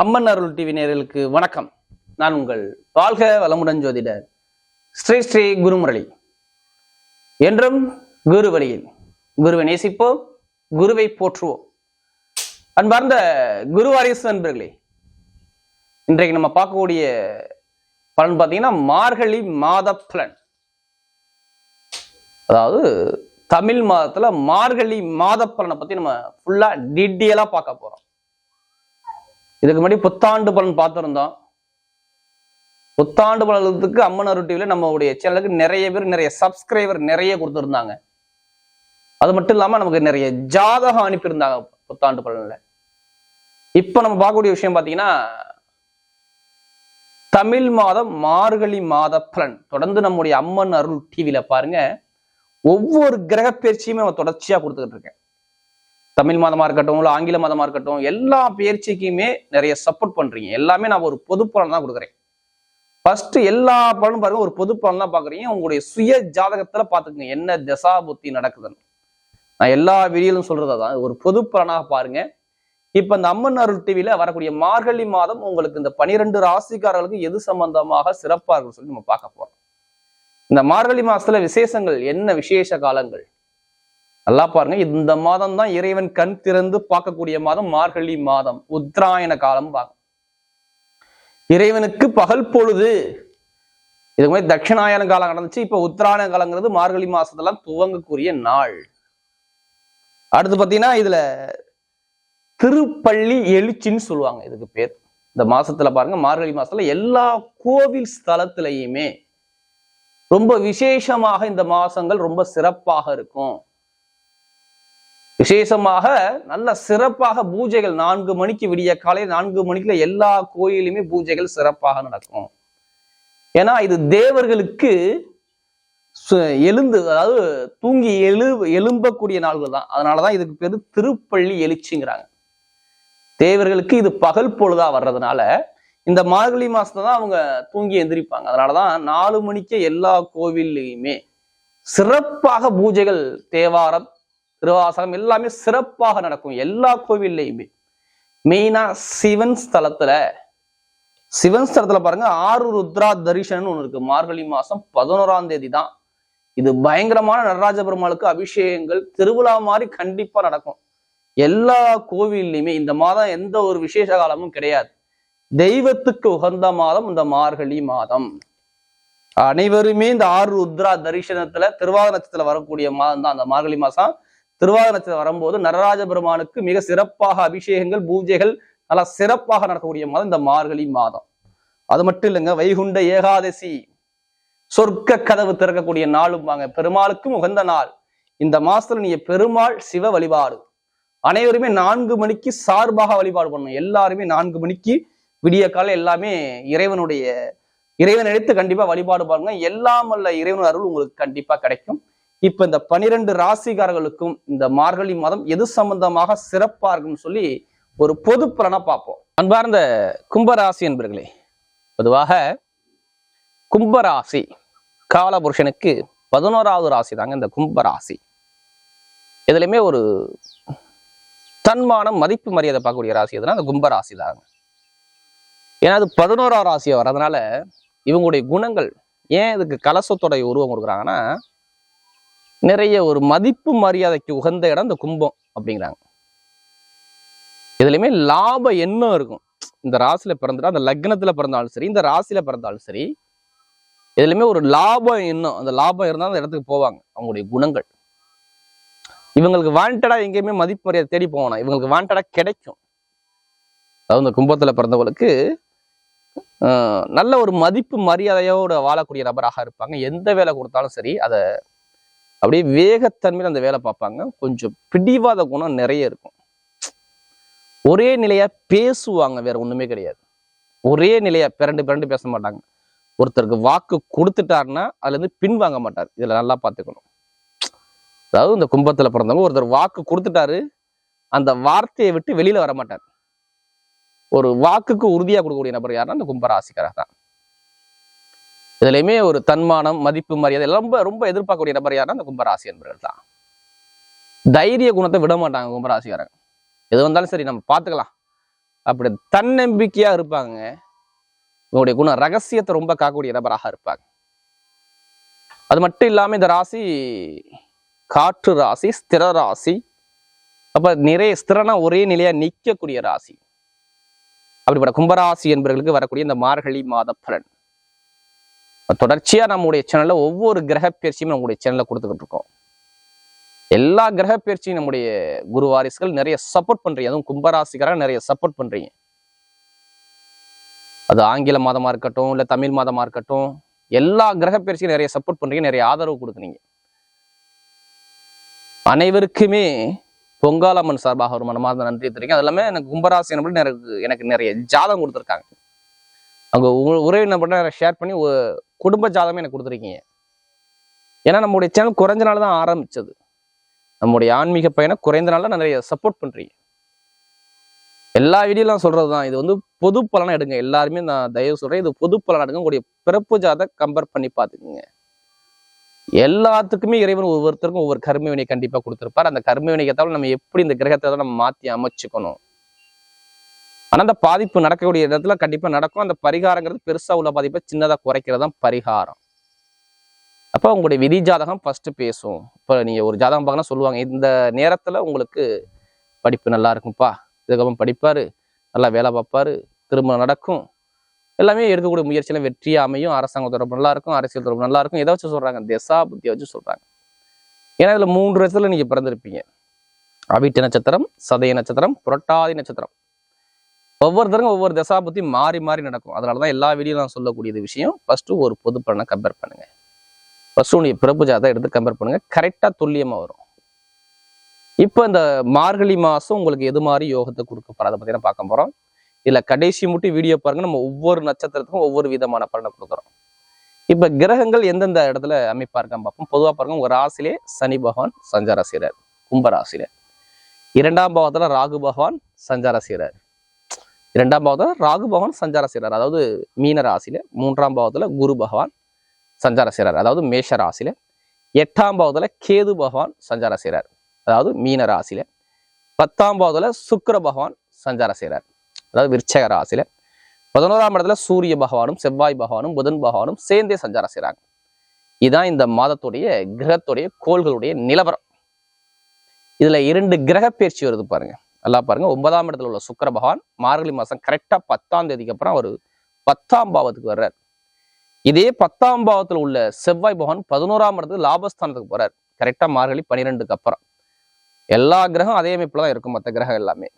அம்மன் அருள் TV நேர்களுக்கு வணக்கம். நான் உங்கள் வாழ்க வளமுடன் ஜோதிடர் ஸ்ரீ ஸ்ரீ குருமுரளி. என்றும் குரு வழியில் குருவை நேசிப்போம் குருவை போற்றுவோம். அன்பார்ந்த குரு வாரிசு நண்பர்களே இன்றைக்கு நம்ம பார்க்கக்கூடிய பலன் பார்த்தீங்கன்னா மார்கழி மாத பலன். அதாவது தமிழ் மாதத்துல மார்கழி மாத பலனை பத்தி நம்ம ஃபுல்லா டீட்டெயிலா பார்க்க போறோம். இதுக்கு முன்னாடி புத்தாண்டு பலன் பார்த்துருந்தோம். புத்தாண்டு பலனத்துக்கு அம்மன் அருள் டிவில நம்மளுடைய சேனலுக்கு நிறைய பேர் நிறைய சப்ஸ்கிரைபர் நிறைய கொடுத்துருந்தாங்க. அது மட்டும் இல்லாம நமக்கு நிறைய ஜாதகம் அனுப்பியிருந்தாங்க புத்தாண்டு பலனில். இப்போ நம்ம பார்க்கக்கூடிய விஷயம் பார்த்தீங்கன்னா தமிழ் மாதம் மார்கழி மாத பலன். தொடர்ந்து நம்முடைய அம்மன் அருள் டிவியில் பாருங்க ஒவ்வொரு கிரக பயிற்சியுமே நம்ம தொடர்ச்சியா கொடுத்துக்கிட்டு இருக்கேன். தமிழ் மதமாக இருக்கட்டும் இல்லை ஆங்கில மதமாக இருக்கட்டும் எல்லா பயிற்சிக்குமே நிறைய சப்போர்ட் பண்றீங்க. எல்லாமே நான் ஒரு பொது பலன் தான் கொடுக்குறேன். ஃபர்ஸ்ட் எல்லா பலனும் பாருங்க ஒரு பொது பலன் தான் பாக்குறீங்க உங்களுடைய சுய ஜாதகத்தில் பாத்துக்கங்க என்ன தசா புத்தி நடக்குதுன்னு. நான் எல்லா வீடியோலும் சொல்றது தான் ஒரு பொது பலனாக பாருங்க. இப்போ இந்த அம்மன் அருள் டிவியில வரக்கூடிய மார்கழி மாதம் உங்களுக்கு இந்த பனிரெண்டு ராசிக்காரர்களுக்கு எது சம்பந்தமாக சிறப்பாக இருக்குன்னு சொல்லி நம்ம பார்க்க போகிறோம் இந்த மார்கழி மாதத்தில் விசேஷங்கள் என்ன விசேஷ காலங்கள்? நல்லா பாருங்க. இந்த மாதம் தான் இறைவன் கண் திறந்து பார்க்கக்கூடிய மாதம் மார்கழி மாதம். உத்தராயண காலம் பார்க்க இறைவனுக்கு பகல் பொழுது இதுக்கு மாதிரி தட்சிணாயன காலம் நடந்துச்சு இப்ப உத்தராயண காலங்கிறது மார்கழி மாசத்தெல்லாம் துவங்கக்கூடிய நாள். அடுத்து பாத்தீங்கன்னா இதுல திருப்பள்ளி எழுச்சின்னு சொல்லுவாங்க. இதுக்கு பேர். இந்த மாசத்துல பாருங்க மார்கழி மாசத்துல எல்லா கோவில் ஸ்தலத்திலையுமே ரொம்ப விசேஷமாக இந்த மாசங்கள் ரொம்ப சிறப்பாக இருக்கும். விசேஷமாக நல்ல சிறப்பாக பூஜைகள் நான்கு மணிக்கு விடிய காலை நான்கு மணிக்குள்ள எல்லா கோயிலுமே பூஜைகள் சிறப்பாக நடக்கும். ஏன்னா இது தேவர்களுக்கு சு- எழுந்து அதாவது தூங்கி எழு எழும்பக்கூடிய நாள்கள் தான். அதனாலதான் இதுக்கு பேர் திருப்பள்ளி எழுச்சிங்கிறாங்க. தேவர்களுக்கு இது பகல் பொழுதா வர்றதுனால இந்த மார்கழி மாசத்துல தான் அவங்க தூங்கி எந்திரிப்பாங்க. அதனாலதான் நாலு மணிக்கே எல்லா கோவில்லையுமே சிறப்பாக பூஜைகள் தேவாரம் திருவாசகம் எல்லாமே சிறப்பாக நடக்கும் எல்லா கோவில்லையுமே. மெயினா சிவன் ஸ்தலத்துல சிவன் ஸ்தலத்துல பாருங்க ஆறு ருத்ரா தரிசனம் ஒண்ணு இருக்கு. மார்கழி மாசம் பதினோராம் தேதி தான் இது பயங்கரமான நடராஜ பெருமாளுக்கு அபிஷேகங்கள் திருவிழா மாதிரி கண்டிப்பா நடக்கும். எல்லா கோவில்லையுமே இந்த மாதம் எந்த ஒரு விசேஷ காலமும் கிடையாது. தெய்வத்துக்கு உகந்த மாதம் இந்த மார்கழி மாதம். அனைவருமே இந்த ஆறு ருத்ரா தரிசனத்துல திருவாக நட்சத்திரத்துல வரக்கூடிய மாதம் தான் அந்த மார்கழி மாசம் திருவாத நட்சத்திரம் வரும்போது நடராஜ பெருமானுக்கு மிக சிறப்பாக அபிஷேகங்கள் பூஜைகள் நல்லா சிறப்பாக நடக்கக்கூடிய மாதம் இந்த மார்கழி மாதம். அது மட்டும் இல்லைங்க வைகுண்ட ஏகாதசி. சொர்க்க கதவு திறக்கக்கூடிய நாளும் வாங்க பெருமாளுக்கும் உகந்த நாள். இந்த மாசத்துல நீங்க பெருமாள் சிவ வழிபாடு. அனைவருமே நான்கு மணிக்கு சார்பாக வழிபாடு பண்ணணும். எல்லாருமே நான்கு மணிக்கு விடிய காலை எல்லாமே இறைவனுடைய இறைவன் எடுத்து கண்டிப்பா வழிபாடு பாருங்க. எல்லாம் அல்ல இறைவன் அருள் உங்களுக்கு கண்டிப்பா கிடைக்கும். இப்ப இந்த பனிரெண்டு ராசிகாரர்களுக்கும் இந்த மார்கழி மாதம் எது சம்பந்தமாக சிறப்பா இருக்கும்னு சொல்லி ஒரு பொது பலனா பார்ப்போம். அன்பார்ந்த கும்பராசி என்பர்களே பொதுவாக கும்பராசி காலபுருஷனுக்கு பதினோராவது ராசி தாங்க இந்த கும்பராசி. இதுலயுமே ஒரு தன்மானம் மதிப்பு மரியாதை பார்க்கக்கூடிய ராசி எதுனா அந்த கும்பராசி தாங்க ஏன்னா அது பதினோராவது ராசியா வர்றதுனால இவங்களுடைய குணங்கள் ஏன் இதுக்கு கலசத்தோடைய உருவம் கொடுக்குறாங்கன்னா நிறைய ஒரு மதிப்பு மரியாதைக்கு உகந்த இடம் இந்த கும்பம் அப்படிங்கிறாங்க. இதுலையுமே லாப எண்ணம் இருக்கும். இந்த ராசியில பிறந்துட்டா அந்த லக்னத்துல பிறந்தாலும் சரி இந்த ராசியில பிறந்தாலும் சரி இதுலையுமே ஒரு லாபம் எண்ணம். அந்த லாபம் இருந்தால் அந்த இடத்துக்கு போவாங்க அவங்களுடைய குணங்கள். இவங்களுக்கு வாண்டடா எங்கேயுமே மதிப்பு மரியாதை தேடி போவானா இவங்களுக்கு வாண்டடா கிடைக்கும். அதாவது இந்த கும்பத்துல பிறந்தவங்களுக்கு ஆஹ், நல்ல ஒரு மதிப்பு மரியாதையோட வாழக்கூடிய நபராக இருப்பாங்க. எந்த வேலை கொடுத்தாலும் சரி அதை அப்படியே வேகத்தன்மையில் அந்த வேலை பார்ப்பாங்க. கொஞ்சம் பிடிவாத குணம் நிறைய இருக்கும். ஒரே நிலையா பேசுவாங்க வேற ஒண்ணுமே கிடையாது. ஒரே நிலையா பிறண்டு பிறண்டு பேச மாட்டாங்க. ஒருத்தருக்கு வாக்கு கொடுத்துட்டாருன்னா அதுல இருந்து பின் வாங்க மாட்டார். இதுல நல்லா பார்த்துக்கணும். அதாவது இந்த கும்பத்துல பிறந்தவங்க ஒருத்தர் வாக்கு கொடுத்துட்டாரு அந்த வார்த்தையை விட்டு வெளியில வர மாட்டார். ஒரு வாக்குக்கு உறுதியா கொடுக்கக்கூடிய நபர் யாருன்னா அந்த கும்பராசிக்காரர் தான். இதுலையுமே ஒரு தன்மானம் மதிப்பு மரியாதை ரொம்ப ரொம்ப எதிர்பார்க்கக்கூடிய நபர் யாருன்னா அந்த கும்பராசி என்பவர்கள் தான். தைரிய குணத்தை விட மாட்டாங்க கும்பராசிக்காரங்க. எது வந்தாலும் சரி நம்ம பார்த்துக்கலாம். அப்படி தன்னம்பிக்கையா இருப்பாங்க. இவங்களுடைய குணம் ரகசியத்தை ரொம்ப காக்கக்கூடிய நபராக இருப்பாங்க. அது மட்டும் இல்லாமல் இந்த ராசி காற்று ராசி ஸ்திர ராசி அப்ப நிறைய ஸ்திரனா ஒரே நிலையா நிற்கக்கூடிய ராசி. அப்படிப்பட்ட கும்பராசி என்பவர்களுக்கு வரக்கூடிய இந்த மார்கழி மாத பலன். தொடர்ச்சியாக நம்முடைய சேனலில் ஒவ்வொரு கிரக பயிற்சியும் நம்முடைய சேனலில் கொடுத்துக்கிட்டு இருக்கோம் எல்லா கிரக பயிற்சியும் நம்முடைய குரு வாரிசுகள் நிறைய சப்போர்ட் பண்றீங்க. அதுவும் கும்பராசிக்காரங்க நிறைய சப்போர்ட் பண்றீங்க. அது ஆங்கில மாதமா இருக்கட்டும் இல்ல தமிழ் மாதமா இருக்கட்டும் எல்லா கிரக பயிற்சியும் நிறைய சப்போர்ட் பண்றீங்க நிறைய ஆதரவு கொடுக்குறீங்க. அனைவருக்குமே பொங்காலம்மன் சார்பாக ஒரு மனமார்ந்த நன்றி தெரிவிக்கும் அது எல்லாமே எனக்கு கும்பராசி எனக்கு எனக்கு நிறைய ஜாதகம் கொடுத்துருக்காங்க. அவங்க உ- உறவினர் பண்ண ஷேர் பண்ணி குடும்ப ஜாதகமே எனக்கு கொடுத்துருக்கீங்க. ஏன்னா நம்முடைய சேனல் குறைஞ்ச நாள் தான் ஆரம்பிச்சது. நம்முடைய ஆன்மீக பயணம் குறைந்த நாளில் நிறைய சப்போர்ட் பண்ணுறீங்க எல்லா வீடியோலாம் சொல்கிறது தான். இது வந்து பொது பலனா எடுங்க. எல்லாருமே நான் தயவு சொல்கிறேன் இது பொது பலனா எடுங்க. உங்களுடைய பிறப்பு ஜாத கம்பேர் பண்ணி பார்த்துக்குங்க. எல்லாத்துக்குமே இறைவன் ஒவ்வொருத்தருக்கும் ஒவ்வொரு கர்ம வினை கொடுத்துருப்பார். அந்த கர்ம வினைக்கு நம்ம எப்படி இந்த கிரகத்தை தான் நம்ம மாற்றி அமைச்சுக்கணும்? ஆனால் அந்த பாதிப்பு நடக்கக்கூடிய இடத்துல கண்டிப்பா நடக்கும். அந்த பரிகாரங்கிறது பெருசா உள்ள பாதிப்பை சின்னதா குறைக்கிறது தான் பரிகாரம். அப்போ உங்களுடைய விதி ஜாதகம் ஃபஸ்ட்டு பேசும் இப்போ நீங்க ஒரு ஜாதகம் பார்க்கணும் சொல்லுவாங்க இந்த நேரத்துல உங்களுக்கு படிப்பு நல்லா இருக்கும்ப்பா இதுக்கப்புறம் படிப்பாரு நல்லா வேலை பார்ப்பார் திருமணம் நடக்கும். எல்லாமே எடுக்கக்கூடிய முயற்சியில வெற்றியாக அமையும். அரசாங்க தொடர்பு நல்லா இருக்கும் அரசியல் தொடர்பு நல்லா இருக்கும். எதை வச்சு சொல்றாங்க? திசா புத்தியை வச்சு சொல்றாங்க. ஏன்னா இதுல மூன்று இடத்துல நீங்க பிறந்திருப்பீங்க. அவிட்டு நட்சத்திரம் சதய நட்சத்திரம் புரட்டாதி நட்சத்திரம். ஒவ்வொருத்தருக்கும் ஒவ்வொரு தசா மாறி மாறி நடக்கும். அதனாலதான் எல்லா வீடியோ நான் சொல்லக்கூடிய விஷயம். ஃபர்ஸ்ட் ஒரு பொது பலனை கம்பேர் பண்ணுங்க. ஃபர்ஸ்ட் உடைய பிறப்பு ஜாதகம் எடுத்து கம்பேர் பண்ணுங்க. கரெக்டா துல்லியமா வரும். இப்போ இந்த மார்கழி மாசம் உங்களுக்கு எது மாதிரி யோகத்தை கொடுக்க போறோம் அதை பத்தி பார்க்க போறோம். இதுல கடைசி மட்டும் வீடியோ பாருங்க. நம்ம ஒவ்வொரு நட்சத்திரத்துக்கும் ஒவ்வொரு விதமான பலனை கொடுக்குறோம். இப்ப கிரகங்கள் எந்தெந்த இடத்துல அமைப்பா இருக்கான்னு பார்ப்போம். பொதுவா பாருங்க உங்க ராசிலே சனி பகவான் சஞ்சார செய்கிறார் கும்ப இரண்டாம் பாவத்துல ராகு பகவான் சஞ்சார செய்கிறார் இரண்டாம் பாவத்தில் ராகு பகவான் சஞ்சார செய்கிறார் அதாவது மீன ராசியில் மூன்றாம் பாவத்துல குரு பகவான் சஞ்சார செய்கிறார் அதாவது மேஷ ராசியில் எட்டாம் பாவத்தில் கேது பகவான் சஞ்சார செய்கிறார் அதாவது மீன ராசியில் பத்தாம் பாவத்தில் சுக்கிர பகவான் சஞ்சார செய்கிறார் அதாவது விருச்சக ராசியில் பதினோராம் இடத்துல சூரிய பகவானும் செவ்வாய் பகவானும் புதன் பகவானும் சேர்ந்தே சஞ்சாரம் செய்கிறாங்க இதுதான் இந்த மாதத்துடைய கிரகத்துடைய கோள்களுடைய நிலவரம். இதுல இரண்டு கிரக பயிற்சி வருது பாருங்க. நல்லா பாருங்க. ஒன்பதாம் இடத்துல உள்ள சுக்கர பகவான் மார்கழி மாசம் கரெக்டா பத்தாம் தேதிக்கு அப்புறம் அவர் பத்தாம் பாவத்துக்கு வர்றார். இதே பத்தாம் பாவத்துல உள்ள செவ்வாய் பகவான் பதினோராம் இடத்துக்கு லாபஸ்தானத்துக்கு போறார். கரெக்டா மார்கழி பன்னிரெண்டுக்கு அப்புறம். எல்லா கிரகம் அதே அமைப்புல தான் இருக்கும். மற்ற கிரகம் எல்லாமே.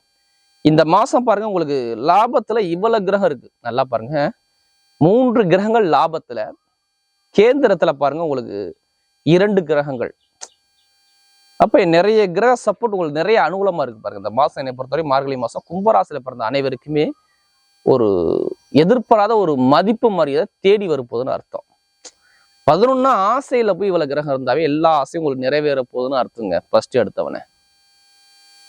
இந்த மாசம் பாருங்க உங்களுக்கு லாபத்துல இவ்வளவு கிரகம் இருக்கு. நல்லா பாருங்க. மூன்று கிரகங்கள் லாபத்துல. கேந்திரத்துல பாருங்க உங்களுக்கு இரண்டு கிரகங்கள். அப்போ நிறைய கிரக சப்போர்ட் உங்களுக்கு நிறைய அனுகூலமாக இருக்கு பாருங்க. இந்த மாதம் என்னை பொறுத்தவரை மார்கழி மாதம் கும்பராசியில் பிறந்த அனைவருக்குமே ஒரு எதிர்பாராத ஒரு மதிப்பு மரியாதை தேடி வருப்போதுன்னு அர்த்தம். பதினொன்னா ஆசையில போய் இவ்வளோ கிரகம் இருந்தாவே எல்லா ஆசையும் உங்களுக்கு நிறைவேற போகுதுன்னு அர்த்தங்க. ஃபர்ஸ்ட் எடுத்தவன.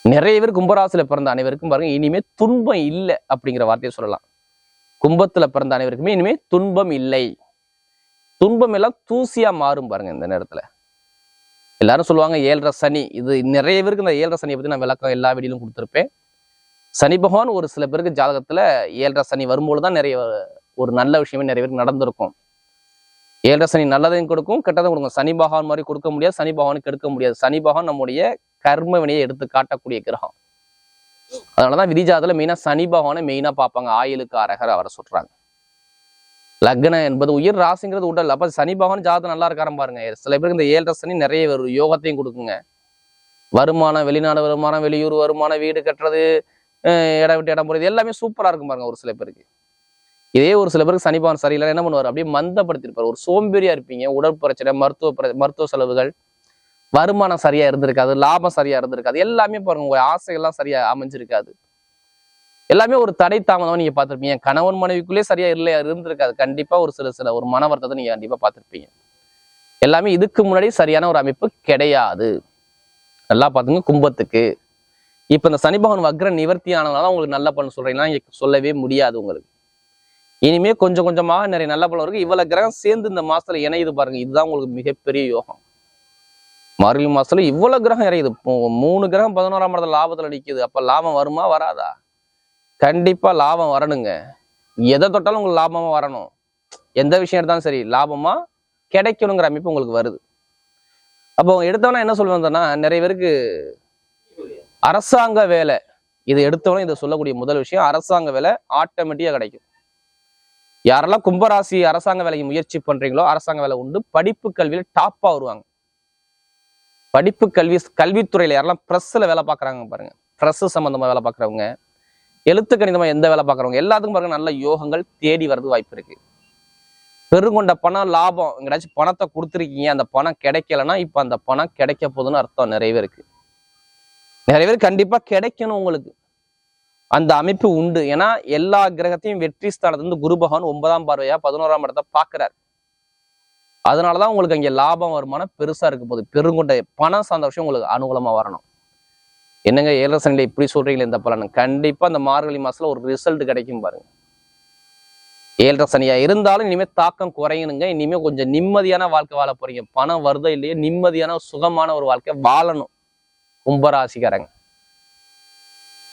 நிறைய பேர் கும்பராசியில பிறந்த அனைவருக்கும் பாருங்க இனிமே துன்பம் இல்லை அப்படிங்கிற வார்த்தையை சொல்லலாம். கும்பத்தில் பிறந்த அனைவருக்குமே இனிமே துன்பம் இல்லை. துன்பம் எல்லாம் தூசியாக மாறும் பாருங்க இந்த நேரத்தில். எல்லாரும் சொல்லுவாங்க ஏழரை சனி. இது நிறைய பேருக்கு இந்த ஏழரை சனியை பற்றி நான் விளக்கம் எல்லா வீடியிலும் கொடுத்துருப்பேன். சனி பகவான் ஒரு சில பேருக்கு ஜாதகத்தில் ஏழரை சனி வரும்போது தான் நிறைய ஒரு நல்ல விஷயமே நிறைய பேருக்கு நடந்திருக்கும். ஏழரை சனி நல்லதையும் கொடுக்கும் கெட்டதையும் கொடுக்கும். சனி பகவான் மாதிரி கொடுக்க முடியாது சனி பகவானுக்கு எடுக்க முடியாது. சனி பகவான் நம்முடைய கர்ம வினையை எடுத்து காட்டக்கூடிய கிரகம். அதனாலதான் விதிஜாதத்தில் மெயினாக சனி பகவானை மெயினாக பார்ப்பாங்க. ஆயுளுக்கு அரகர் அவரை சொல்றாங்க. லக்னம் என்பது உயிர் ராசிங்கிறது உடல். அப்போ சனி பகவான் ஜாதகம் நல்லா இருக்காரம் பாருங்க. சில பேருக்கு இந்த ஏழரை சனி நிறைய வரும் யோகத்தையும் கொடுக்குங்க. வருமானம் வெளிநாடு வருமானம் வெளியூர் வருமானம் வீடு கட்டுறது இடம் விட்டு இடம் போகிறது எல்லாமே சூப்பராக இருக்கும் பாருங்க ஒரு சில பேருக்கு. இதே ஒரு சில பேருக்கு சனி பகவான் சரியில்லை என்ன பண்ணுவார்? அப்படியே மந்தப்படுத்திருப்பார். ஒரு சோம்பேறியா இருப்பீங்க. உடல் பிரச்சனை மருத்துவ மருத்துவ செலவுகள். வருமானம் சரியா இருந்திருக்காது. லாபம் சரியா இருந்திருக்காது. எல்லாமே பாருங்க உங்க ஆசைகள்லாம் சரியா அமைஞ்சிருக்காது. எல்லாமே ஒரு தடை தாமதம் நீங்க பார்த்திருப்பீங்க. கணவன் மனைவிக்குள்ளே சரியா இல்லை இருந்திருக்காது. கண்டிப்பா ஒரு சில சில ஒரு மன வருத்தத்தை நீங்க கண்டிப்பா பார்த்திருப்பீங்க. எல்லாமே இதுக்கு முன்னாடி சரியான ஒரு அமைப்பு கிடையாது. நல்லா பார்த்துங்க கும்பத்துக்கு. இப்ப இந்த சனி பகவான் வக்ர நிவர்த்தி ஆனதுனால உங்களுக்கு நல்ல பலன் சொல்றீங்கன்னா சொல்லவே முடியாது உங்களுக்கு. இனிமே கொஞ்சம் கொஞ்சமாக நிறைய நல்ல பலன் இருக்கு. இவ்வளவு கிரகம் சேர்ந்து இந்த மாசத்துல இணையுது பாருங்க. இதுதான் உங்களுக்கு மிகப்பெரிய யோகம். மார்கழி மாசத்துல இவ்வளவு கிரகம் இறையுது மூணு கிரகம் பதினோராம் இடத்துல லாபத்துல நிக்குது. அப்ப லாபம் வருமா? வராதா? கண்டிப்பாக லாபம் வரணுங்க. எதை தொட்டாலும் உங்களுக்கு லாபமாக வரணும். எந்த விஷயம் எடுத்தாலும் சரி லாபமாக கிடைக்கணுங்கிற அமைப்பு உங்களுக்கு வருது. அப்போ எடுத்தவனா என்ன சொல்லுவேன்னா நிறைய பேருக்கு அரசாங்க வேலை இது எடுத்தவனே இதை சொல்லக்கூடிய முதல் விஷயம் அரசாங்க வேலை ஆட்டோமேட்டிக்காக கிடைக்கும். யாரெல்லாம் கும்பராசி அரசாங்க வேலைக்கு முயற்சி பண்றீங்களோ அரசாங்க வேலை உண்டு. படிப்பு கல்வியில் டாப்பாக வருவாங்க. படிப்பு கல்வி கல்வித்துறையில் யாரெல்லாம் ப்ரெஸ்ஸில் வேலை பார்க்குறாங்க பாருங்க. ப்ரெஸ்ஸு சம்மந்தமாக வேலை பார்க்குறவங்க எழுத்து கணிதமாக எந்த வேலை பார்க்குறவங்க? எல்லாத்துக்கும் பாருங்க நல்ல யோகங்கள் தேடி வர்றது வாய்ப்பு இருக்கு. பெருங்கொண்ட பணம் லாபம் எங்கேயாச்சும் பணத்தை கொடுத்துருக்கீங்க அந்த பணம் கிடைக்கலன்னா இப்போ அந்த பணம் கிடைக்க போகுதுன்னு அர்த்தம் நிறைய பேருக்கு. நிறைய பேர் கண்டிப்பாக கிடைக்கணும் உங்களுக்கு. அந்த அமைப்பு உண்டு. ஏன்னா எல்லா கிரகத்தையும் வெற்றி ஸ்தானத்துல இருந்து குரு பகவான் ஒன்பதாம் பார்வையா பதினோராம் இடத்தை பார்க்குறாரு. அதனாலதான் உங்களுக்கு அங்கே லாபம் வருமானம் பெருசா இருக்க போகுது. பெருங்கொண்ட பணம் சார்ந்த விஷயம் உங்களுக்கு அனுகூலமா வரணும். என்னங்க ஏழரை சனியில் இப்படி சொல்கிறீங்களே இந்த பலன். கண்டிப்பாக அந்த மார்கழி மாதத்தில் ஒரு ரிசல்ட் கிடைக்கும் பாருங்க. ஏழரை சனியாக இருந்தாலும் இனிமேல் தாக்கம் குறையணுங்க. இனிமே கொஞ்சம் நிம்மதியான வாழ்க்கை வாழ போறீங்க. பணம் வருதோ இல்லையோ நிம்மதியான சுகமான ஒரு வாழ்க்கை வாழணும். கும்பராசிக்காரங்க.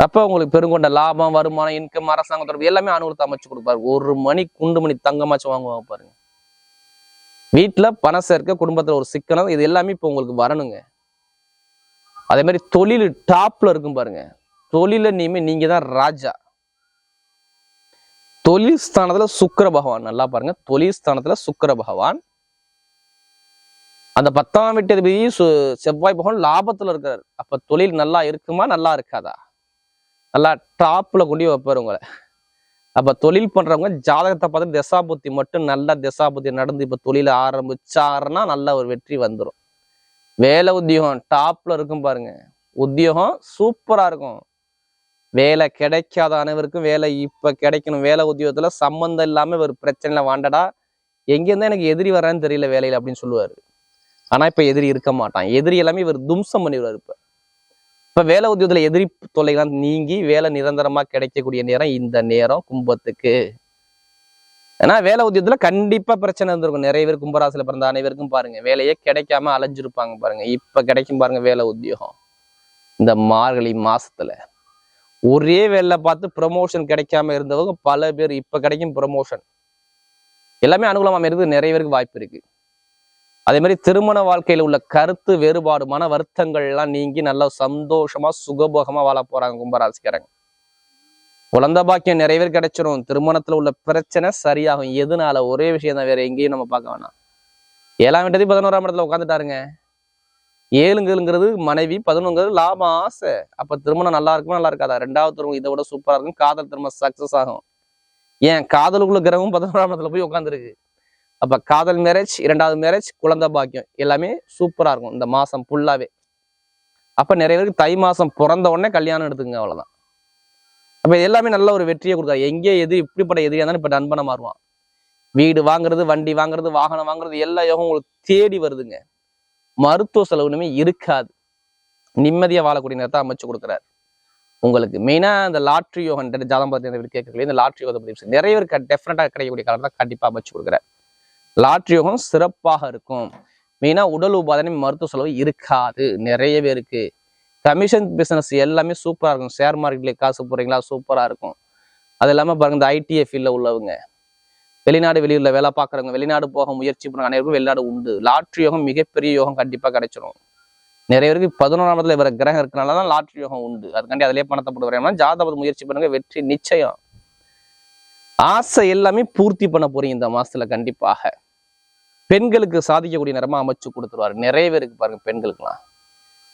அப்போ உங்களுக்கு பெருங்கொண்ட லாபம் வருமானம் இன்கம் அரசாங்க தொடர்பு எல்லாமே அனுகூலத்தை அமைச்சு கொடுப்பாரு ஒரு மணி குண்டு மணி தங்கமாச்சும் வாங்குவாங்க பாருங்க. வீட்டில் பணம் சேர்க்க குடும்பத்தில் ஒரு சிக்கனம் இது எல்லாமே இப்போ உங்களுக்கு வரணுங்க. அதே மாதிரி தொழில் டாப்ல இருக்கும் பாருங்க. தொழில நீமே நீங்க தான் ராஜா. தொழில் ஸ்தானத்துல சுக்கிர பகவான். நல்லா பாருங்க. தொழில் ஸ்தானத்துல சுக்கர பகவான். அந்த பத்தாம் வீட்டதிபதி சு- செவ்வாய் பகவான் லாபத்துல இருக்கிறார் அப்ப தொழில் நல்லா இருக்குமா நல்லா இருக்காதா? நல்லா டாப்ல கொண்டு வைப்பார் உங்களை. அப்ப தொழில் பண்றவங்க ஜாதகத்தை பார்த்து திசாபுத்தி மட்டும் நல்லா திசாபுத்தி நடந்து இப்ப தொழில ஆரம்பிச்சாருன்னா நல்ல ஒரு வெற்றி வந்துடும் வேலை உத்தியோகம் டாப்ல இருக்கும் பாருங்க. உத்தியோகம் சூப்பரா இருக்கும். வேலை கிடைக்காத அனைவருக்கும் வேலை இப்ப கிடைக்கணும். வேலை உத்தியோகத்துல சம்பந்தம் இல்லாம ஒரு பிரச்சனையில வாண்டடா. எங்கேருந்தா எனக்கு எதிரி வரான்னு தெரியல வேலையில அப்படின்னு சொல்லுவாரு. ஆனா இப்ப எதிரி இருக்க மாட்டான். எதிரி எல்லாமே இவர் தும்சம் பண்ணிடுவார் இப்ப. இப்ப வேலை உத்தியோகத்துல எதிரி தொல்லைலாம் நீங்கி வேலை நிரந்தரமா கிடைக்கக்கூடிய நேரம் இந்த நேரம் கும்பத்துக்கு. ஏன்னா வேலை உத்தியோகத்துல கண்டிப்பா பிரச்சனை இருந்திருக்கும். நிறைய பேர் கும்பராசில பிறந்த அனைவருக்கும் பாருங்க வேலையே கிடைக்காம அலைஞ்சிருப்பாங்க பாருங்க. இப்ப கிடைக்கும் பாருங்க வேலை உத்தியோகம். இந்த மார்கழி மாசத்துல ஒரே வேலை பார்த்து ப்ரமோஷன் கிடைக்காம இருந்தவங்க பல பேர் இப்ப கிடைக்கும் ப்ரமோஷன் எல்லாமே அனுகூலமா இருக்கு நிறைய பேருக்கு வாய்ப்பு இருக்கு. அதே மாதிரி திருமண வாழ்க்கையில உள்ள கருத்து வேறுபாடு மன வருத்தங்கள்லாம் நீங்கி நல்லா சந்தோஷமா சுகபோகமா வாழ போறாங்க கும்பராசிக்காரங்க. குழந்த பாக்கியம் நிறைய பேர் கிடைச்சிரும். திருமணத்துல உள்ள பிரச்சனை சரியாகும். எதனால? ஒரே விஷயம் தான் வேற எங்கேயும் நம்ம பார்க்க வேணாம். ஏழாம் வீட்டதி பதினோராம் இடத்துல உட்காந்துட்டாருங்க ஏழுங்கிறது மனைவி பதினொங்கிறது லாபம் ஆசை. அப்ப திருமணம் நல்லா இருக்குமா நல்லா இருக்காதா? ரெண்டாவது திருமணம் இதை விட சூப்பரா இருக்கும். காதல் திருமணம் சக்சஸ் ஆகும். ஏன்? காதலுக்குள்ள கிரகமும் பதினோராம் இடத்துல போய் உட்காந்துருக்கு அப்ப காதல் மேரேஜ் இரண்டாவது மேரேஜ் குழந்தை பாக்கியம் எல்லாமே சூப்பரா இருக்கும். இந்த மாசம் ஃபுல்லாவே அப்ப நிறைய பேருக்கு தை மாசம் பிறந்த உடனே கல்யாணம் எடுத்துங்க அவ்வளவுதான். அப்போ எல்லாமே நல்ல ஒரு வெற்றியை கொடுக்காது. எங்கே எது இப்படிப்பட்ட எதிரியாக இருந்தாலும் இப்ப நண்பனை மாறுவான். வீடு வாங்குறது வண்டி வாங்குறது வாகனம் வாங்குறது எல்லா யோகம் உங்களுக்கு தேடி வருதுங்க. மருத்துவ செலவுனுமே இருக்காது. நிம்மதியாக வாழக்கூடிய நேரத்தை அமைச்சு கொடுக்குறாரு. உங்களுக்கு மெயினாக அந்த லாட்ரி யோகம் ஜாதம் பார்த்து கேட்கக்கூடிய இந்த லாட்ரி யோகத்தை பற்றி நிறைய பேருக்கு டெஃபினட்டா கிடைக்கக்கூடிய காலம் தான் கண்டிப்பாக அமைச்சு கொடுக்குறாரு. லாட்ரி யோகம் சிறப்பாக இருக்கும். மெயினாக உடல் உபாதனை மருத்துவ செலவு இருக்காது. நிறைய பேருக்கு கமிஷன் பிஸ்னஸ் எல்லாமே சூப்பராக இருக்கும். ஷேர் மார்க்கெட்லேயே காசு போகிறீங்களா சூப்பராக இருக்கும். அது இல்லாமல் பாருங்க இந்த ஐடிஐ ஃபீல்டில் உள்ளவங்க வெளிநாடு வெளியூரில் வேலை பார்க்குறவங்க வெளிநாடு போக முயற்சி பண்ணுற அனைவருக்கும் வெளிநாடு உண்டு. லாட்ரி யோகம் மிகப்பெரிய யோகம் கண்டிப்பாக கிடைச்சிரும். நிறைய பேருக்கு பதினோராம் இடத்துல இவர கிரகம் இருக்கனால தான் லாட்ரி யோகம் உண்டு. அதுக்காண்டி அதிலே பணத்தை போட்டு வரேன் ஜாதகம் முயற்சி பண்ணுங்க வெற்றி நிச்சயம். ஆசை எல்லாமே பூர்த்தி பண்ண போறீங்க இந்த மாசத்துல கண்டிப்பாக. பெண்களுக்கு சாதிக்கக்கூடிய நேரமா அமைச்சு கொடுத்துருவாரு. நிறைய பேருக்கு பாருங்க பெண்களுக்குலாம்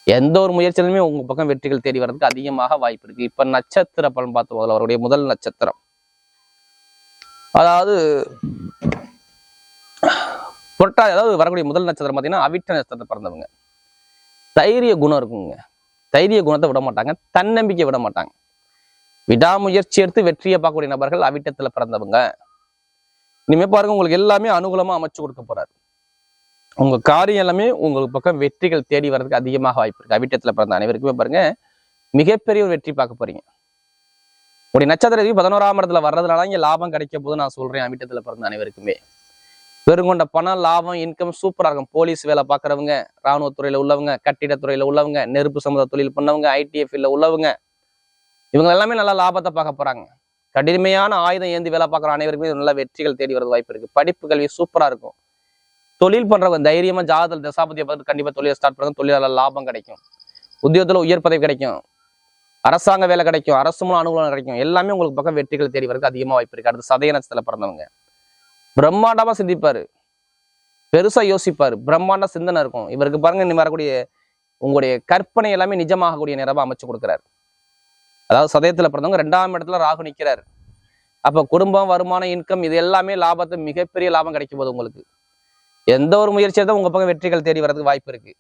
எந்த ஒரு முயற்சியிலுமே உங்க பக்கம் வெற்றிகள் தேடி வர்றதுக்கு அதிகமாக வாய்ப்பு இருக்கு. இப்ப நட்சத்திர பலன் பார்த்து முதல்ல அவருடைய முதல் நட்சத்திரம். அதாவது புரட்டாதி அதாவது வரக்கூடிய முதல் நட்சத்திரம் பார்த்தீங்கன்னா அவிட்ட நட்சத்திரத்தை பிறந்தவங்க. தைரிய குணம் இருக்குங்க. தைரிய குணத்தை விட மாட்டாங்க. தன்னம்பிக்கை விட மாட்டாங்க. விடாமுயற்சி எடுத்து வெற்றியை பார்க்கக்கூடிய நபர்கள் அவிட்டத்தில் பிறந்தவங்க. இனிமே பாருங்க உங்களுக்கு எல்லாமே அனுகூலமா அமைச்சு கொடுக்க போறாரு. உங்க காரியம் எல்லாமே உங்களுக்கு பக்கம் வெற்றிகள் தேடி வர்றதுக்கு அதிகமாக வாய்ப்பு இருக்கு. அவிட்டத்துல பிறந்த அனைவருக்குமே பாருங்க. மிகப்பெரிய ஒரு வெற்றி பார்க்க போறீங்க. உடைய நட்சத்திரத்துக்கு பதினோராம் இடத்துல வர்றதுனால இங்க லாபம் கிடைக்க போது நான் சொல்றேன் அவிட்டத்துல பிறந்த அனைவருக்குமே. பெருங்கொண்ட பணம் லாபம் இன்கம் சூப்பராக இருக்கும். போலீஸ் வேலை பார்க்குறவங்க இராணுவத்துறையில் உள்ளவங்க கட்டிடத்துறையில் உள்ளவங்க நெருப்பு சம்மந்த தொழில் பண்ணவங்க ஐடிஎஃப்ல உள்ளவங்க இவங்க எல்லாமே நல்லா லாபத்தை பார்க்க போகிறாங்க கடுமையான ஆயுதம் ஏந்தி வேலை பார்க்குற அனைவருக்குமே நல்ல வெற்றிகள் தேடி வரது வாய்ப்பு இருக்குது படிப்பு கல்வி சூப்பராக இருக்கும். தொழில் பண்றவங்க தைரியமா ஜாதகத்தில் தசாபதியை பார்த்து கண்டிப்பா தொழிலை ஸ்டார்ட் பண்ணுங்க. தொழிலாள லாபம் கிடைக்கும். உத்தியோகத்தில் உயர் பதவி கிடைக்கும். அரசாங்க வேலை கிடைக்கும். அரசு மூலம் அனுகூலம் கிடைக்கும். எல்லாமே உங்களுக்கு பக்கம் வெற்றிகள் தேடி வரதுக்கு அதிகமா வாய்ப்பு இருக்குது அடுத்து சதய நட்சத்திரத்தில் பிறந்தவங்க. பிரம்மாண்டமா சிந்திப்பாரு. பெருசா யோசிப்பாரு. பிரம்மாண்ட சிந்தனை இருக்கும். இவருக்கு பாருங்க இனி வரக்கூடிய உங்களுடைய கற்பனை எல்லாமே நிஜமாகக்கூடிய நிறமாக அமைச்சு கொடுக்குறாரு. அதாவது சதயத்தில் பிறந்தவங்க ரெண்டாம் இடத்துல ராகு நிக்கிறாரு. அப்ப குடும்பம் வருமானம் இன்கம் இது எல்லாமே லாபத்தை மிகப்பெரிய லாபம் கிடைக்கும் போது உங்களுக்கு. எந்த ஒரு முயற்சியை தான் உங்கள் பக்கம் வெற்றிகள் தேடி வரதுக்கு வாய்ப்பு இருக்குது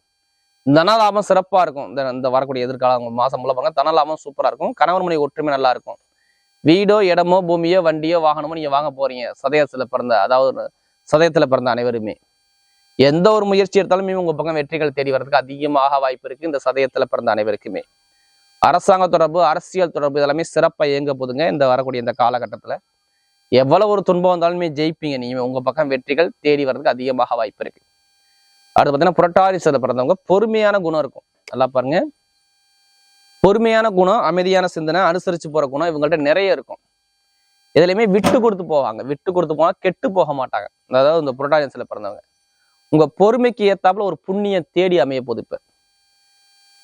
தனலாபம் சிறப்பாக இருக்கும். இந்த இந்த வரக்கூடிய எதிர்காலம் மாதம் முள்ள பாருங்க. தனலாபம் சூப்பராக இருக்கும். கணவர் மனை ஒற்றுமை நல்லா இருக்கும். வீடோ இடமோ பூமியோ வண்டியோ வாகனமோ நீங்கள் வாங்க போகிறீங்க சதயத்தில் பிறந்த அதாவது சதயத்தில் பிறந்த அனைவருமே. எந்த ஒரு முயற்சி எடுத்தாலுமே உங்கள் பக்கம் வெற்றிகள் தேடி வரதுக்கு அதிகமாக வாய்ப்பு இருக்குது இந்த சதயத்தில் பிறந்த அனைவருக்குமே. அரசாங்க தொடர்பு அரசியல் தொடர்பு இதெல்லாமே சிறப்பாக இயங்க போதுங்க. இந்த வரக்கூடிய இந்த காலகட்டத்தில். எவ்வளவு ஒரு துன்பம் வந்தாலுமே ஜெயிப்பீங்க நீங்க. உங்க பக்கம் வெற்றிகள் தேடி வர்றதுக்கு அதிகமாக வாய்ப்பு இருக்கு. அடுத்து பார்த்தீங்கன்னா புரட்டாரி சில பிறந்தவங்க பொறுமையான குணம் இருக்கும். நல்லா பாருங்க. பொறுமையான குணம் அமைதியான சிந்தனை அனுசரிச்சு போற குணம் இவங்கள்ட்ட நிறைய இருக்கும். எதுலையுமே விட்டு கொடுத்து போவாங்க. விட்டு கொடுத்து போனா கெட்டு போக மாட்டாங்க. அதாவது இந்த புரட்டாரி சில பிறந்தவங்க. உங்க பொறுமைக்கு ஏற்றாப்புல ஒரு புண்ணியம் தேடி அமைய போகுது இப்போ.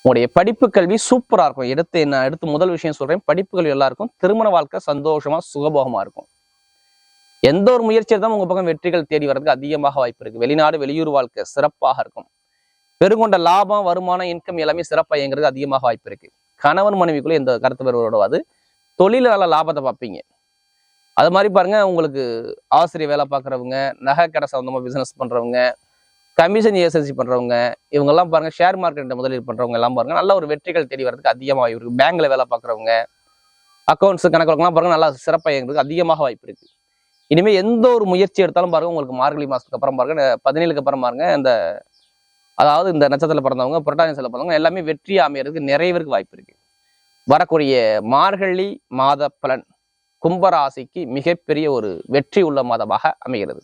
உங்களுடைய படிப்பு கல்வி சூப்பரா இருக்கும். எடுத்து என்ன எடுத்து முதல் விஷயம் சொல்றேன். படிப்பு கல்வி எல்லாருக்கும் திருமண வாழ்க்கை சந்தோஷமா சுகபோகமா இருக்கும். எந்த ஒரு முயற்சி இருந்தாலும் உங்க பக்கம் வெற்றிகள் தேடி வர்றதுக்கு அதிகமாக வாய்ப்பு இருக்கு. வெளிநாடு வெளியூர் வாழ்க்கை சிறப்பாக இருக்கும். பெருங்கொண்ட லாபம் வருமானம் இன்கம் எல்லாமே சிறப்பாக இயங்குறது அதிகமாக வாய்ப்பு இருக்கு. கணவன் மனைவிக்குள்ள எந்த கருத்து வேறுபாடு தொழில நல்ல லாபத்தை பார்ப்பீங்க. அது மாதிரி பாருங்க உங்களுக்கு ஆசிரியர் வேலை பார்க்குறவங்க நகை கடை சம்மந்தமாக பிசினஸ் பண்றவங்க கமிஷன் ஏசன்சி பண்றவங்க இவங்கெல்லாம் பாருங்க ஷேர் மார்க்கெட் முதலீடு பண்றவங்க எல்லாம் பாருங்க நல்ல ஒரு வெற்றிகள் தேடி வரதுக்கு அதிகமாக வாய்ப்பு இருக்கு. பேங்க்ல வேலை பார்க்குறவங்க அக்கௌண்ட்ஸ் கணக்குலாம் பாருங்க நல்லா சிறப்பாக இயங்குறதுக்கு அதிகமாக வாய்ப்பு இருக்கு. இனிமேல் எந்த ஒரு முயற்சி எடுத்தாலும் பாருங்க உங்களுக்கு மார்கழி மாதத்துக்கு அப்புறம் பாருங்க பதினேழுக்கு அப்புறம் பாருங்க இந்த அதாவது இந்த நட்சத்திரத்தில் பிறந்தவங்க புரட்டாதி பிறந்தவங்க எல்லாமே வெற்றி அமையறதுக்கு நிறைய பேருக்கு வாய்ப்பு இருக்கு. வரக்கூடிய மார்கழி மாத பலன் கும்பராசிக்கு மிகப்பெரிய ஒரு வெற்றி உள்ள மாதமாக அமைகிறது.